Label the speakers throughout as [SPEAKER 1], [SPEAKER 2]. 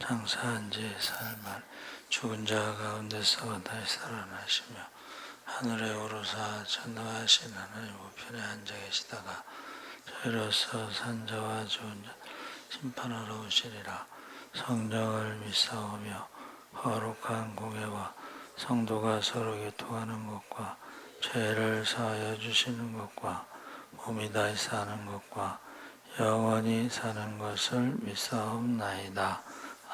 [SPEAKER 1] 장사한 지 사흘만 죽은 자 가운데서 다시 살아나시며 하늘에 오르사 전능하신 하나님 우편에 앉아 계시다가 저희로서 산자와 죽은 자 심판하러 오시리라 성령을 믿사오며 거룩한 공예와 성도가 서로 교통하는 것과 죄를 사하여 주시는 것과 몸이 다시 사는 것과 영원히 사는 것을 믿사옵나이다.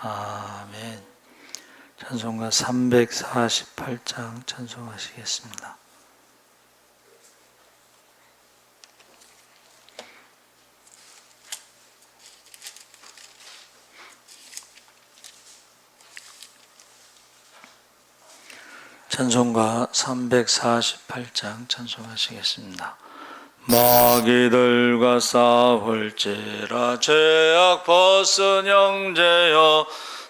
[SPEAKER 1] 아멘. 찬송가 348장 찬송하시겠습니다. 찬송가 348장 찬송하시겠습니다. 마귀들과 싸울지라 죄악 벗은 형제여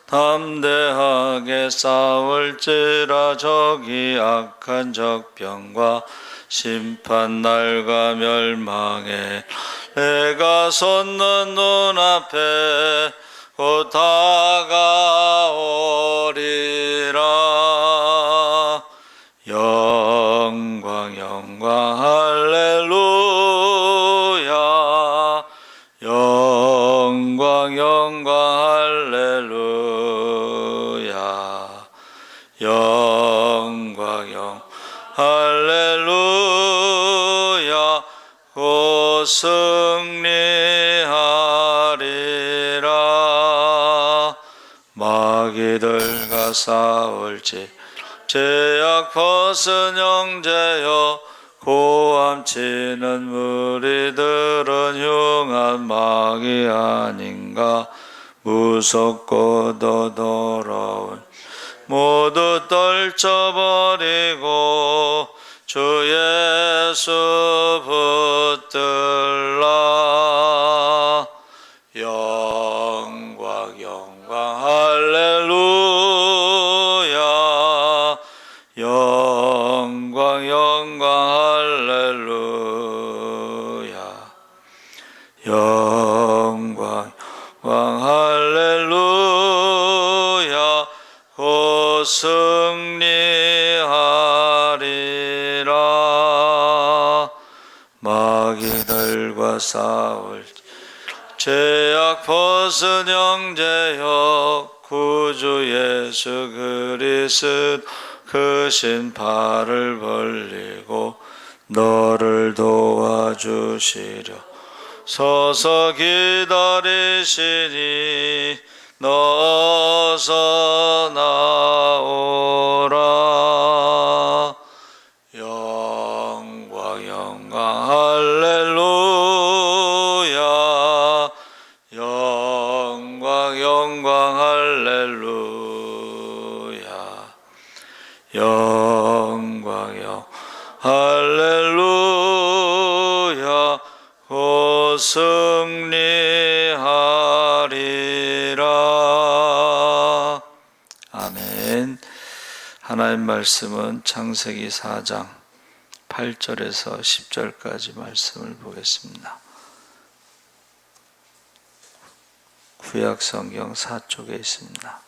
[SPEAKER 1] 담대하게 싸울지라 적이 악한 적병과 심판 날과 멸망에 내가 솟는 눈앞에 곧 다가오리라 영광 영광 할렐루야. 영광 영광 할렐루야. 영광 영 할렐루야. 곧 승리하리라. 마귀들과 싸울지 벗은 형제여 고함치는 무리들은 흉한 마귀 아닌가? 무섭고도 더러운 모두 떨쳐버리고 주 예수 붙들라 싸울. 죄악 벗은 형제여 구주 예수 그리스도 그 신발을 벌리고 너를 도와주시려. 서서 기다리시니 너 어서 나오라. 영광 영광 할렐 말씀은 창세기 4장 8절에서 10절까지 말씀을 보겠습니다. 구약 성경 4쪽에 있습니다.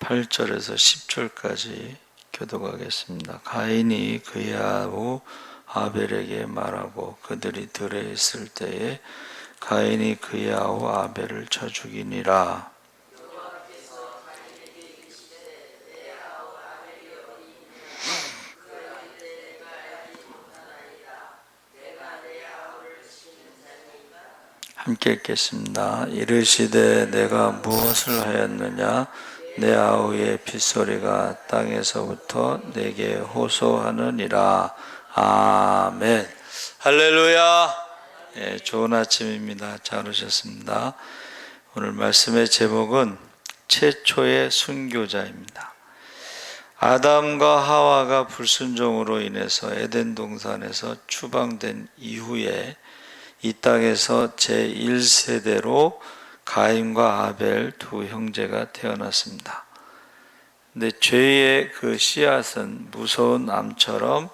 [SPEAKER 1] 팔절에서 10절까지 교독하겠습니다. 가인이 그의 아우 아벨에게 말하고 그들이 들에 있을 때에 가인이 그의 아우 아벨을 쳐 죽이니라. 함께 읽겠습니다. 이르시되 내가 무엇을 하였느냐? 내 아우의 핏소리가 땅에서부터 내게 호소하느니라. 아멘. 할렐루야. 예, 좋은 아침입니다. 잘 오셨습니다. 오늘 말씀의 제목은 최초의 순교자입니다. 아담과 하와가 불순종으로 인해서 에덴 동산에서 추방된 이후에 이 땅에서 제1세대로 가인과 아벨 두 형제가 태어났습니다. 근데 죄의 그 씨앗은 무서운 암처럼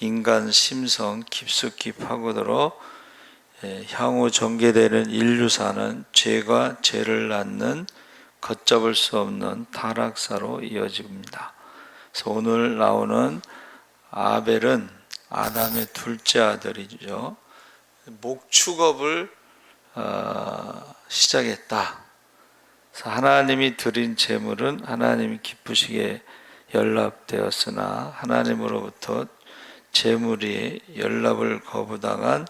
[SPEAKER 1] 인간 심성 깊숙이 파고들어 예, 향후 전개되는 인류사는 죄가 죄를 낳는 걷잡을 수 없는 타락사로 이어집니다. 그래서 오늘 나오는 아벨은 아담의 둘째 아들이죠. 목축업을 어, 시작했다. 하나님이 드린 재물은 하나님이 기쁘시게 연락되었으나 하나님으로부터 재물이 연락을 거부당한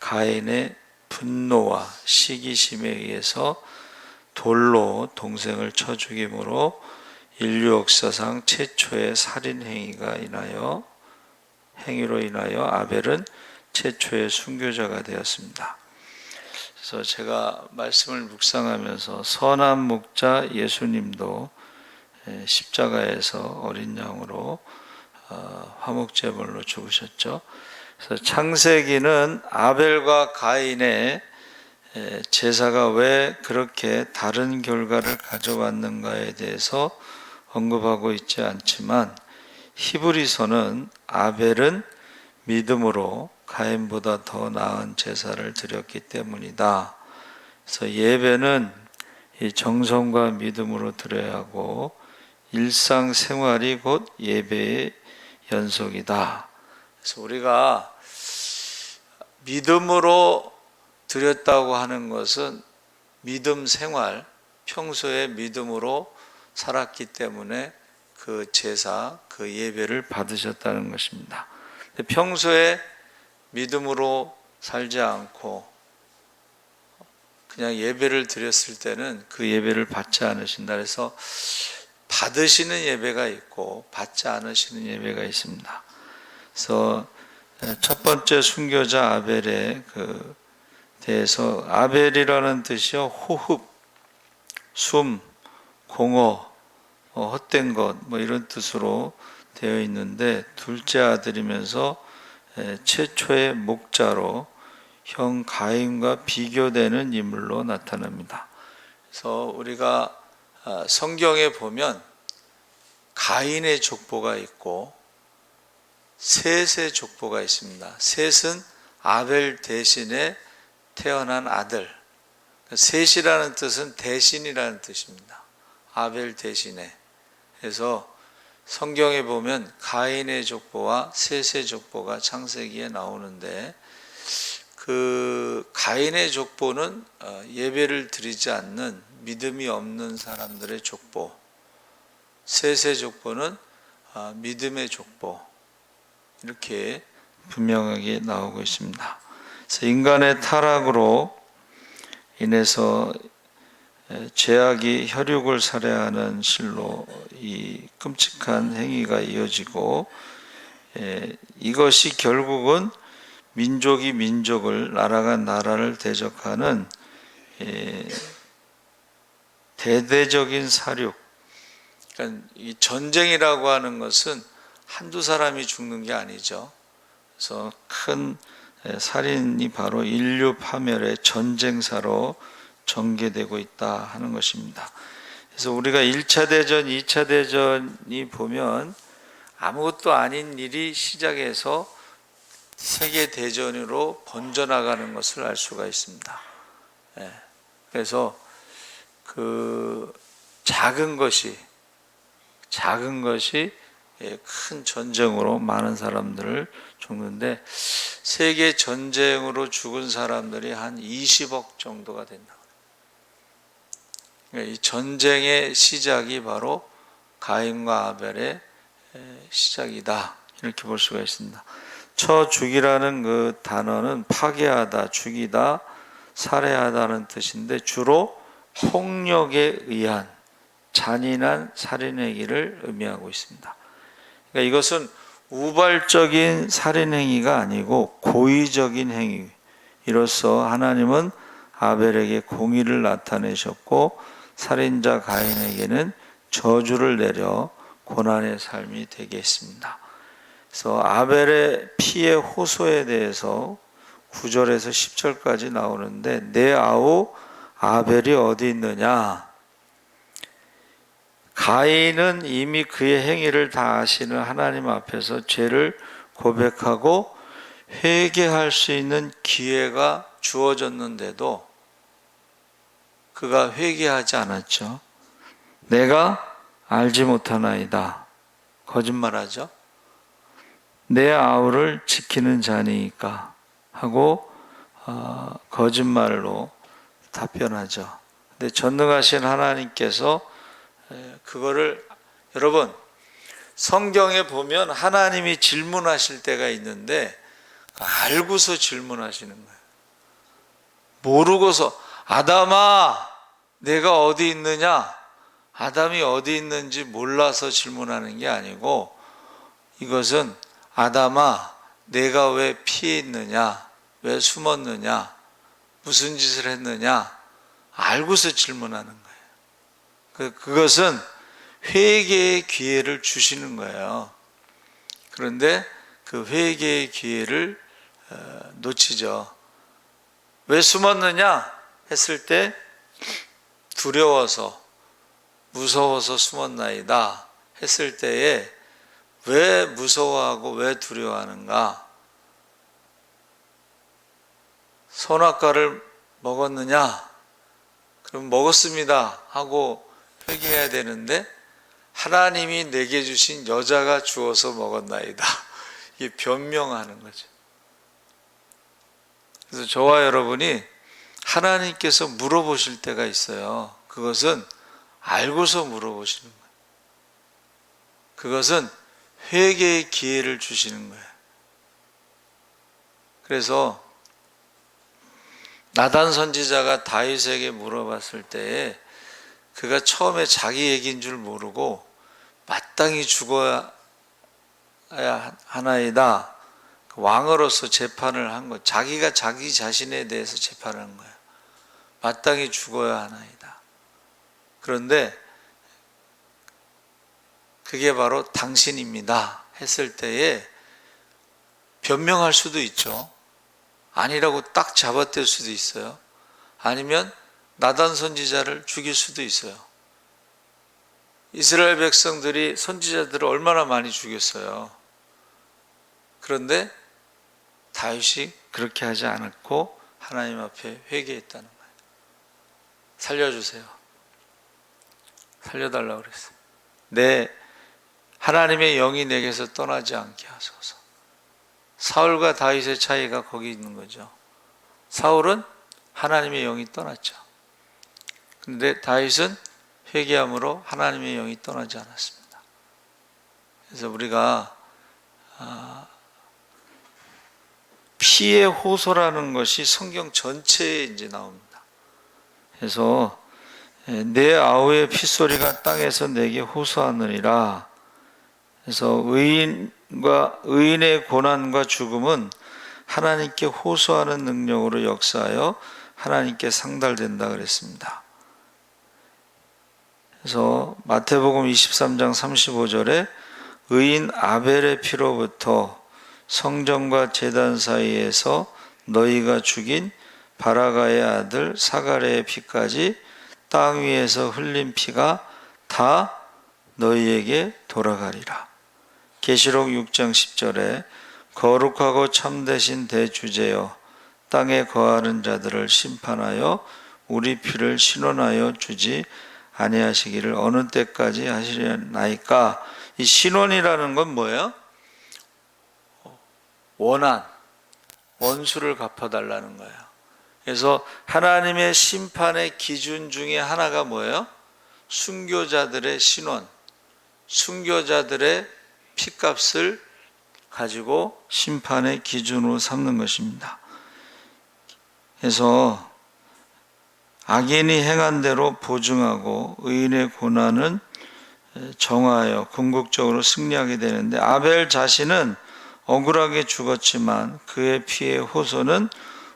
[SPEAKER 1] 가인의 분노와 시기심에 의해서 돌로 동생을 쳐 죽임으로 인류 역사상 최초의 살인 행위가 인하여 행위로 인하여 아벨은 최초의 순교자가 되었습니다. 그래서 제가 말씀을 묵상하면서 선한 목자 예수님도 예, 십자가에서 어린 양으로 어, 화목 제물로 죽으셨죠. 그래서 창세기는 아벨과 가인의 에, 제사가 왜 그렇게 다른 결과를 가져왔는가에 대해서 언급하고 있지 않지만 히브리서는 아벨은 믿음으로 가인보다 더 나은 제사를 드렸기 때문이다. 그래서 예배는 이 정성과 믿음으로 드려야 하고 일상 생활이 곧 예배의 연속이다. 그래서 우리가 믿음으로 드렸다고 하는 것은 믿음 생활, 평소에 믿음으로 살았기 때문에 그 제사, 그 예배를 받으셨다는 것입니다. 평소에 믿음으로 살지 않고 그냥 예배를 드렸을 때는 그 예배를 받지 않으신다. 그래서 받으시는 예배가 있고 받지 않으시는 예배가 있습니다. 그래서 첫 번째 순교자 아벨에 그 대해서 아벨이라는 뜻이요 호흡, 숨, 공허, 어, 헛된 것 뭐 이런 뜻으로 되어 있는데 둘째 아들이면서 최초의 목자로 형 가인과 비교되는 인물로 나타납니다. 그래서 우리가 아, 성경에 보면 가인의 족보가 있고 셋의 족보가 있습니다. 셋은 아벨 대신에 태어난 아들. 셋이라는 뜻은 대신이라는 뜻입니다. 아벨 대신에. 그래서 성경에 보면 가인의 족보와 셋의 족보가 창세기에 나오는데 그 가인의 족보는 어, 예배를 드리지 않는 믿음이 없는 사람들의 족보. 셋의 족보는 어, 믿음의 족보. 이렇게 분명하게 나오고 있습니다. 그래서 인간의 타락으로 인해서 죄악이 혈육을 살해하는 실로 이 끔찍한 행위가 이어지고 이것이 결국은 민족이 민족을 나라가 나라를 대적하는 대대적인 사륙. 그러니까 이 전쟁이라고 하는 것은 한두 사람이 죽는 게 아니죠. 그래서 큰 살인이 바로 인류 파멸의 전쟁사로 전개되고 있다 하는 것입니다. 그래서 우리가 1차 대전, 2차 대전이 보면 아무것도 아닌 일이 시작해서 세계 대전으로 번져나가는 것을 알 수가 있습니다. 예. 그래서 그 작은 것이 작은 것이 예, 큰 전쟁으로 많은 사람들을 죽는데 세계 전쟁으로 죽은 사람들이 한 20억 정도가 된다. 그러니까 이 전쟁의 시작이 바로 가인과 아벨의 시작이다. 이렇게 볼 수가 있습니다. 쳐 죽이라는 그 단어는 파괴하다, 죽이다, 살해하다는 뜻인데 주로 폭력에 의한 잔인한 살인행위를 의미하고 있습니다. 그러니까 이것은 우발적인 살인 행위가 아니고 고의적인 행위, 이로써 하나님은 아벨에게 공의를 나타내셨고 살인자 가인에게는 저주를 내려 고난의 삶이 되게 했습니다. 그래서 아벨의 피의 호소에 대해서 9절에서 10절까지 나오는데 내 아우 아벨이 어디 있느냐? 가인은 이미 그의 행위를 다 아시는 하나님 앞에서 죄를 고백하고 회개할 수 있는 기회가 주어졌는데도 그가 회개하지 않았죠. 내가 알지 못하나이다. 거짓말하죠. 내 아우를 지키는 자니까 하고 어, 거짓말로 답변하죠. 근데 전능하신 하나님께서 에, 그거를 여러분 성경에 보면 하나님이 질문하실 때가 있는데 알고서 질문하시는 거예요. 모르고서 아담아 내가 어디 있느냐? 아담이 어디 있는지 몰라서 질문하는 게 아니고 이것은 아담아 내가 왜 피해 있느냐? 왜 숨었느냐? 무슨 짓을 했느냐? 알고서 질문하는 거예요. 그, 그것은 회개의 기회를 주시는 거예요. 그런데 그 회개의 기회를 어, 놓치죠. 왜 숨었느냐 했을 때 두려워서 무서워서 숨었나이다 했을 때에 왜 무서워하고 왜 두려워하는가? 선악과를 먹었느냐? 그럼 먹었습니다 하고 회개해야 되는데 하나님이 내게 주신 여자가 주어서 먹었나이다. 이게 변명하는 거죠. 그래서 저와 여러분이 하나님께서 물어보실 때가 있어요. 그것은 알고서 물어보시는 거예요. 그것은 회개의 기회를 주시는 거예요. 그래서 나단 선지자가 다윗에게 물어봤을 때에 그가 처음에 자기 얘기인 줄 모르고 마땅히 죽어야 하나이다. 왕으로서 재판을 한 것, 자기가 자기 자신에 대해서 재판을 한 거예요. 마땅히 죽어야 하나이다. 그런데 그게 바로 당신입니다. 했을 때에 변명할 수도 있죠. 아니라고 딱 잡아댈 수도 있어요. 아니면 나단 선지자를 죽일 수도 있어요. 이스라엘 백성들이 선지자들을 얼마나 많이 죽였어요. 그런데 다윗이 그렇게 하지 않았고 하나님 앞에 회개했다는 거예요. 살려주세요. 살려달라고 그랬어요. 내 하나님의 영이 내게서 떠나지 않게 하소서. 사울과 다윗의 차이가 거기 있는 거죠. 사울은 하나님의 영이 떠났죠. 근데 다윗은 회개함으로 하나님의 영이 떠나지 않았습니다. 그래서 우리가 아, 피의 호소라는 것이 성경 전체에 이제 나옵니다. 그래서 내 아우의 핏소리가 땅에서 내게 호소하느니라. 그래서 의인 과 의인의 고난과 죽음은 하나님께 호소하는 능력으로 역사하여 하나님께 상달된다 그랬습니다. 그래서 마태복음 23장 35절에 의인 아벨의 피로부터 성전과 제단 사이에서 너희가 죽인 바라가의 아들 사가랴의 피까지 땅 위에서 흘린 피가 다 너희에게 돌아가리라. 계시록 6장 10절에 거룩하고 참되신 대주제여 땅에 거하는 자들을 심판하여 우리 피를 신원하여 주지 아니하시기를 어느 때까지 하시려나이까 이 신원이라는 건 뭐예요? 원한, 원수를 갚아달라는 거예요. 그래서 하나님의 심판의 기준 중에 하나가 뭐예요? 순교자들의 신원, 순교자들의 피값을 가지고 심판의 기준으로 삼는 것입니다. 그래서 악인이 행한 대로 보증하고 의인의 고난은 정하여 궁극적으로 승리하게 되는데 아벨 자신은 억울하게 죽었지만 그의 피의 호소는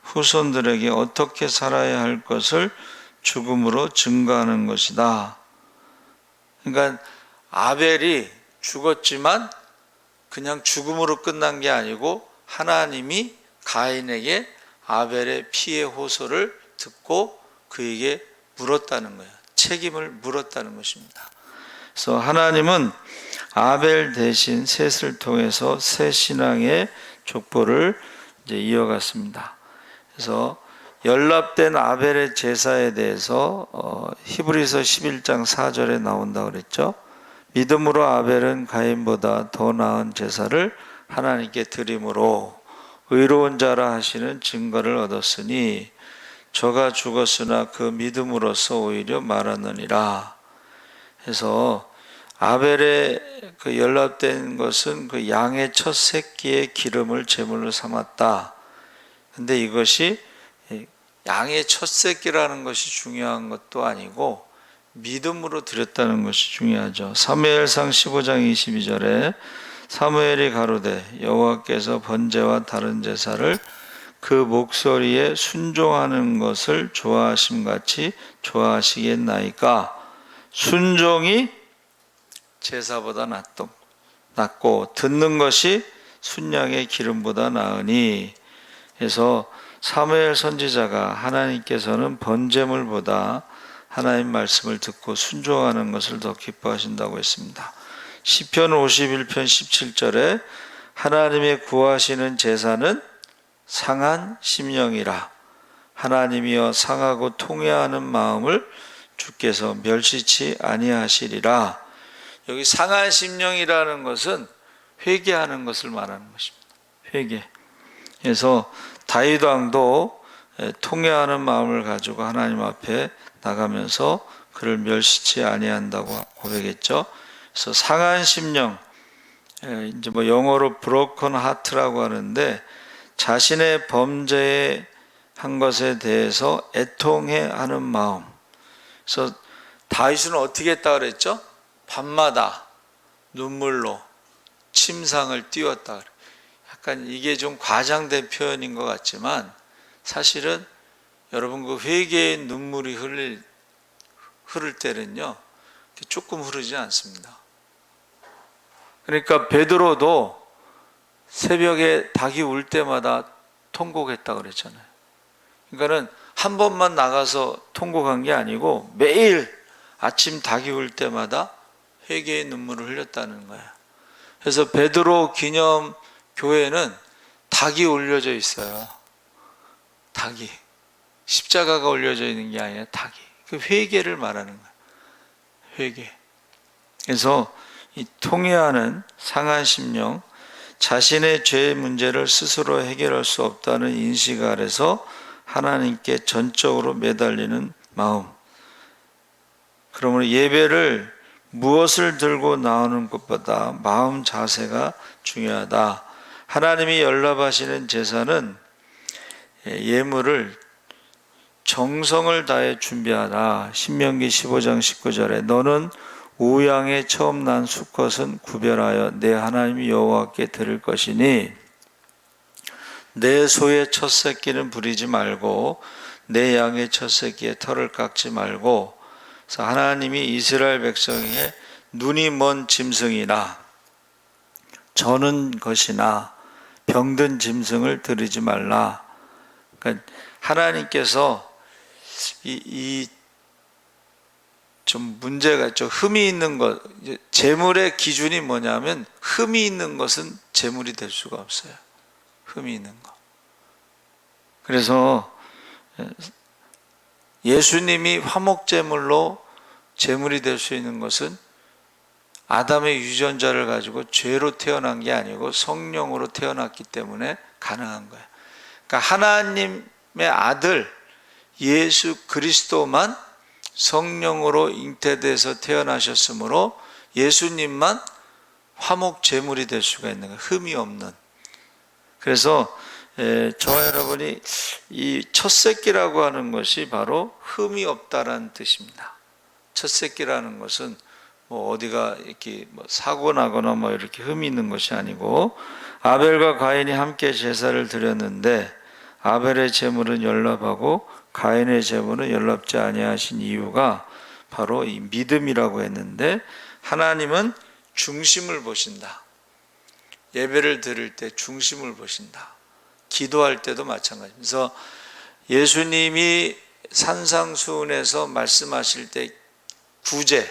[SPEAKER 1] 후손들에게 어떻게 살아야 할 것을 죽음으로 증거하는 것이다. 그러니까 아벨이 죽었지만 그냥 죽음으로 끝난 게 아니고 하나님이 가인에게 아벨의 피해 호소를 듣고 그에게 물었다는 거예요. 책임을 물었다는 것입니다. 그래서 하나님은 아벨 대신 셋을 통해서 새 신앙의 족보를 이제 이어갔습니다. 그래서 연합된 아벨의 제사에 대해서 어, 히브리서 11장 4절에 나온다 그랬죠. 믿음으로 아벨은 가인보다 더 나은 제사를 하나님께 드림으로 의로운 자라 하시는 증거를 얻었으니 저가 죽었으나 그 믿음으로써 오히려 말하느니라. 해서 아벨의 그 연락된 것은 그 양의 첫 새끼의 기름을 제물로 삼았다. 근데 이것이 양의 첫 새끼라는 것이 중요한 것도 아니고 믿음으로 드렸다는 것이 중요하죠. 사무엘상 15장 22절에 사무엘이 가로되 여호와께서 번제와 다른 제사를 그 목소리에 순종하는 것을 좋아하심 같이 좋아하시겠나이까 순종이 제사보다 낫도, 낫고 듣는 것이 순양의 기름보다 나으니 그래서 사무엘 선지자가 하나님께서는 번제물보다 하나님 말씀을 듣고 순종하는 것을 더 기뻐하신다고 했습니다. 시편 51편 17절에 하나님의 구하시는 제사는 상한 심령이라 하나님이여 상하고 통회하는 마음을 주께서 멸시치 아니하시리라. 여기 상한 심령이라는 것은 회개하는 것을 말하는 것입니다. 회개. 그래서 다윗 왕도 통회하는 마음을 가지고 하나님 앞에 나가면서 그를 멸시치 아니한다고 고백했죠. 그래서 상한 심령, 이제 뭐 영어로 broken heart라고 하는데 자신의 범죄에 한 것에 대해서 애통해 하는 마음. 그래서 다윗은 어떻게 했다 그랬죠? 밤마다 눈물로 침상을 띄웠다. 약간 이게 좀 과장된 표현인 것 같지만 사실은 여러분 그 회개의 눈물이 흘릴 흐를 때는요 조금 흐르지 않습니다. 그러니까 베드로도 새벽에 닭이 울 때마다 통곡했다 그랬잖아요. 그러니까는 한 번만 나가서 통곡한 게 아니고 매일 아침 닭이 울 때마다 회개의 눈물을 흘렸다는 거예요. 그래서 베드로 기념 교회는 닭이 올려져 있어요. 닭이 십자가가 올려져 있는 게 아니라 닭이 그 회개를 말하는 거예요. 회개. 그래서 이 통회하는 상한 심령, 자신의 죄 문제를 스스로 해결할 수 없다는 인식 아래서 하나님께 전적으로 매달리는 마음. 그러므로 예배를 무엇을 들고 나오는 것보다 마음 자세가 중요하다. 하나님이 연락하시는 제사는 예물을 정성을 다해 준비하라. 신명기 15장 19절에 너는 우양에 처음 난 수컷은 구별하여 내 하나님 여호와께 드릴 것이니 내 소의 첫 새끼는 부리지 말고 내 양의 첫 새끼의 털을 깎지 말고 그래서 하나님이 이스라엘 백성에게 눈이 먼 짐승이나 저는 것이나 병든 짐승을 드리지 말라. 그러니까 하나님께서 이, 이 좀 문제가 있죠. 흠이 있는 것, 재물의 기준이 뭐냐면 흠이 있는 것은 재물이 될 수가 없어요. 흠이 있는 것. 그래서 예수님이 화목제물로 제물이 될 수 있는 것은 아담의 유전자를 가지고 죄로 태어난 게 아니고 성령으로 태어났기 때문에 가능한 거예요. 그러니까 하나님의 아들 예수 그리스도만 성령으로 잉태돼서 태어나셨으므로 예수님만 화목 제물이 될 수가 있는 거예요. 흠이 없는. 그래서 저와 여러분이 이 첫 새끼라고 하는 것이 바로 흠이 없다라는 뜻입니다. 첫 새끼라는 것은 뭐 어디가 이렇게 뭐 사고 나거나 뭐 이렇게 흠이 있는 것이 아니고 아벨과 가인이 함께 제사를 드렸는데
[SPEAKER 2] 아벨의 제물은 연락하고 가인의 제물은 연락지 아니하신 이유가 바로 이 믿음이라고 했는데
[SPEAKER 1] 하나님은 중심을 보신다. 예배를 드릴 때 중심을 보신다. 기도할 때도 마찬가지입니다. 그래서 예수님이 산상수훈에서 말씀하실 때 구제,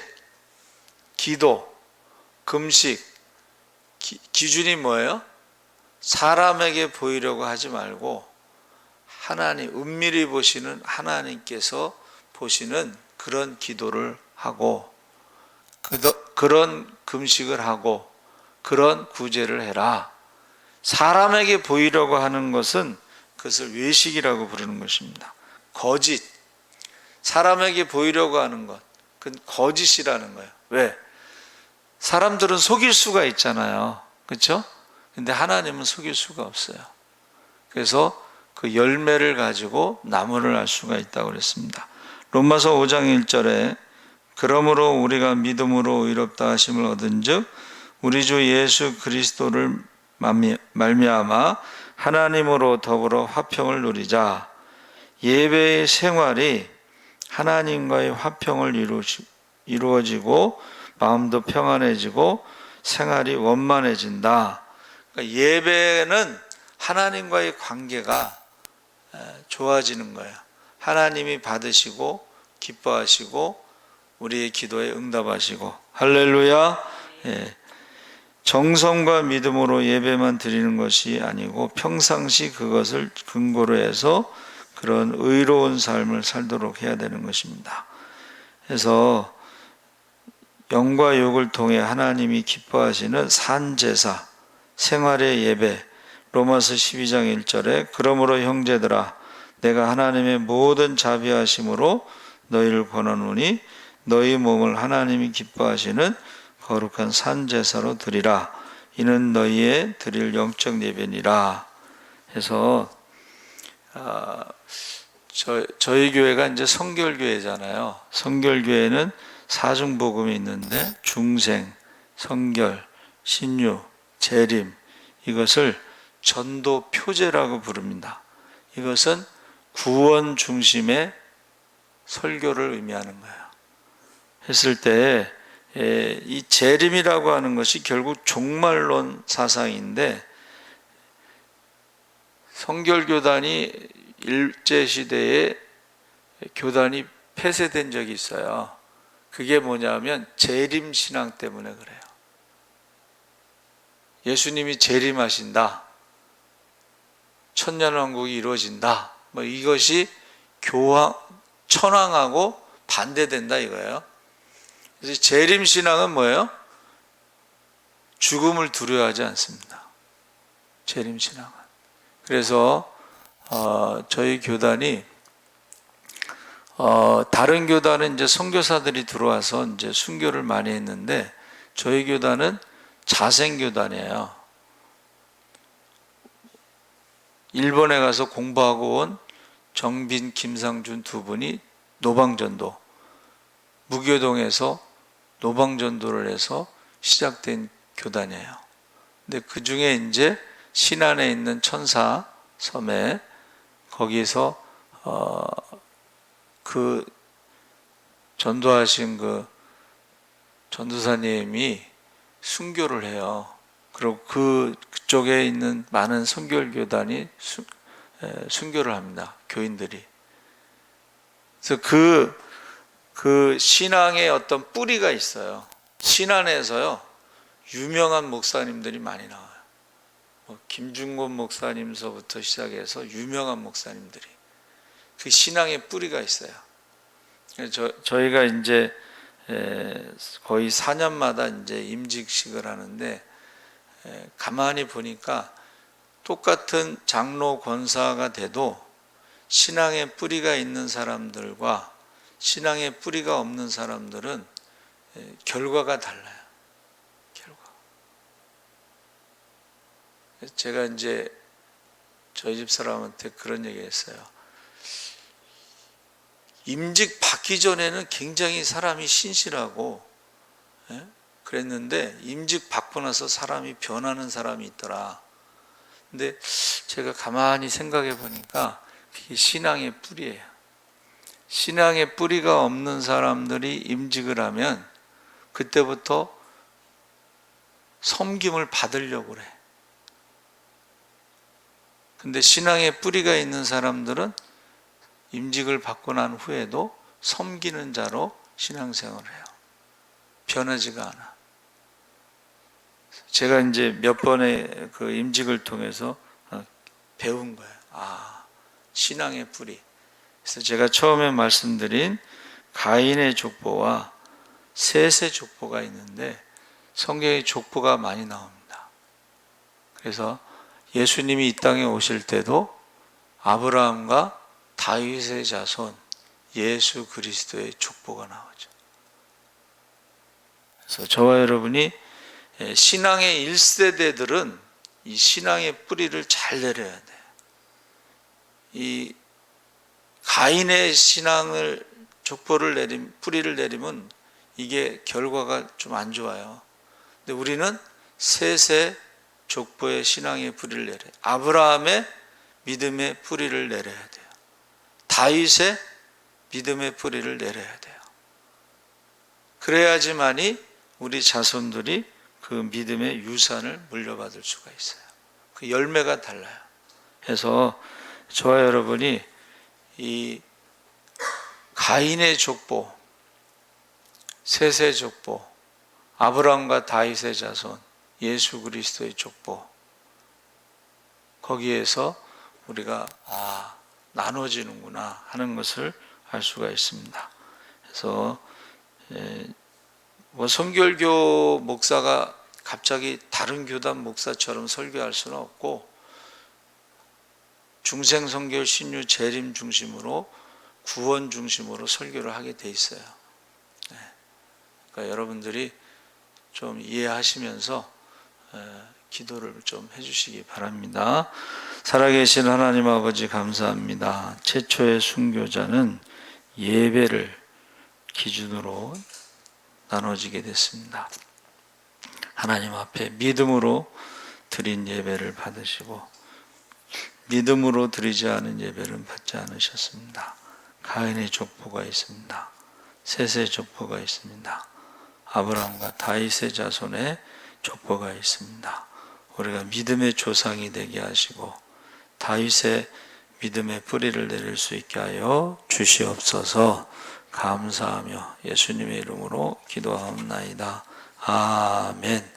[SPEAKER 1] 기도, 금식 기, 기준이 뭐예요? 사람에게 보이려고 하지 말고 하나님 은밀히 보시는 하나님께서 보시는 그런 기도를 하고 그- 그런 금식을 하고 그런 구제를 해라. 사람에게 보이려고 하는 것은 그것을 외식이라고 부르는 것입니다. 거짓. 사람에게 보이려고 하는 것. 그건 거짓이라는 거예요. 왜? 사람들은 속일 수가 있잖아요. 그렇죠? 근데 하나님은 속일 수가 없어요. 그래서 그 열매를 가지고 나무를 알 수가 있다고 그랬습니다. 로마서 5장 1절에 그러므로 우리가 믿음으로 의롭다 하심을 얻은즉 우리 주 예수 그리스도를 말미- 말미암아 하나님으로 더불어 화평을 누리자 예배의 생활이 하나님과의 화평을 이루어지고 마음도 평안해지고 생활이 원만해진다. 그러니까 예배는 하나님과의 관계가 에, 좋아지는 거예요. 하나님이 받으시고 기뻐하시고 우리의 기도에 응답하시고 할렐루야. 예. 정성과 믿음으로 예배만 드리는 것이 아니고 평상시 그것을 근거로 해서 그런 의로운 삶을 살도록 해야 되는 것입니다. 그래서 영과 육을 통해 하나님이 기뻐하시는 산제사, 생활의 예배, 로마서 12장 1절에 그러므로 형제들아 내가 하나님의 모든 자비하심으로 너희를 권하노니 너희 몸을 하나님이 기뻐하시는 거룩한 산 제사로 드리라 이는 너희의 드릴 영적 예배니라 해서 아, 저, 저희 교회가 이제 성결교회잖아요. 성결교회는 사중복음이 있는데 중생, 성결, 신유, 재림 이것을 전도 표제라고 부릅니다. 이것은 구원 중심의 설교를 의미하는 거예요. 했을 때, 에, 이 재림이라고 하는 것이 결국 종말론 사상인데, 성결교단이 일제시대에 교단이 폐쇄된 적이 있어요. 그게 뭐냐면 재림신앙 때문에 그래요. 예수님이 재림하신다. 천년왕국이 이루어진다. 뭐 이것이 교황, 천황하고 반대된다 이거예요. 그래서 재림신앙은 뭐예요? 죽음을 두려워하지 않습니다. 재림신앙은. 그래서 어, 저희 교단이 어, 다른 교단은 이제 선교사들이 들어와서 이제 순교를 많이 했는데 저희 교단은 자생 교단이에요. 일본에 가서 공부하고 온 정빈, 김상준 두 분이 노방전도 무교동에서 노방전도를 해서 시작된 교단이에요. 근데 그 중에 이제 신안에 있는 천사 섬에 거기서 어, 그 전도하신 그 전도사님이 순교를 해요. 그리고 그 그쪽에 있는 많은 선결 교단이 순, 에, 순교를 합니다. 교인들이. 그래서 그, 그 신앙의 어떤 뿌리가 있어요. 신안에서요, 유명한 목사님들이 많이 나와요. 뭐 김중곤 목사님서부터 시작해서 유명한 목사님들이. 그 신앙의 뿌리가 있어요. 저, 저희가 이제 에, 거의 4년마다 이제 임직식을 하는데 에, 가만히 보니까 똑같은 장로 권사가 돼도 신앙의 뿌리가 있는 사람들과 신앙의 뿌리가 없는 사람들은 에, 결과가 달라요. 결과. 제가 이제 저희 집 사람한테 그런 얘기했어요. 임직 받기 전에는 굉장히 사람이 신실하고 예? 그랬는데 임직 받고 나서 사람이 변하는 사람이 있더라. 근데 제가 가만히 생각해 보니까 그게 신앙의 뿌리예요. 신앙의 뿌리가 없는 사람들이 임직을 하면 그때부터 섬김을 받으려고 그래. 근데 신앙의 뿌리가 있는 사람들은 임직을 받고 난 후에도 섬기는 자로 신앙생활을 해요. 변하지가 않아. 제가 이제 몇 번의 그 임직을 통해서 어, 배운 거예요. 아, 신앙의 뿌리. 그래서 제가 처음에 말씀드린 가인의 족보와 셋의 족보가 있는데 성경에 족보가 많이 나옵니다. 그래서 예수님이 이 땅에 오실 때도 아브라함과 다윗의 자손 예수 그리스도의 족보가 나오죠. 그래서 저와 여러분이 예, 신앙의 1세대들은 이 신앙의 뿌리를 잘 내려야 돼요. 이 가인의 신앙을 족보를 내림 뿌리를 내리면 이게 결과가 좀 안 좋아요. 근데 우리는 셋의 족보의 신앙의 뿌리를 내려. 아브라함의 믿음의 뿌리를 내려야 돼요. 다윗의 믿음의 뿌리를 내려야 돼요. 그래야지만이 우리 자손들이 그 믿음의 유산을 물려받을 수가 있어요. 그 열매가 달라요. 그래서 저와 여러분이 이 가인의 족보, 셋의 족보, 아브라함과 다윗의 자손, 예수 그리스도의 족보 거기에서 우리가 아 나눠지는구나 하는 것을 알 수가 있습니다. 그래서 에, 뭐 성결교 목사가 갑자기 다른 교단 목사처럼 설교할 수는 없고 중생 성결 신유 재림 중심으로 구원 중심으로 설교를 하게 돼 있어요. 네. 그러니까 여러분들이 좀 이해하시면서 에, 기도를 좀 해주시기 바랍니다. 살아계신 하나님 아버지 감사합니다. 최초의 순교자는 예배를 기준으로 나눠지게 됐습니다. 하나님 앞에 믿음으로 드린 예배를 받으시고 믿음으로 드리지 않은 예배를 받지 않으셨습니다. 가인의 족보가 있습니다. 셋의 족보가 있습니다. 아브라함과 다윗의 자손의 족보가 있습니다. 우리가 믿음의 조상이 되게 하시고 다윗의 믿음의 뿌리를 내릴 수 있게 하여 주시옵소서 감사하며 예수님의 이름으로 기도하옵나이다. 아멘.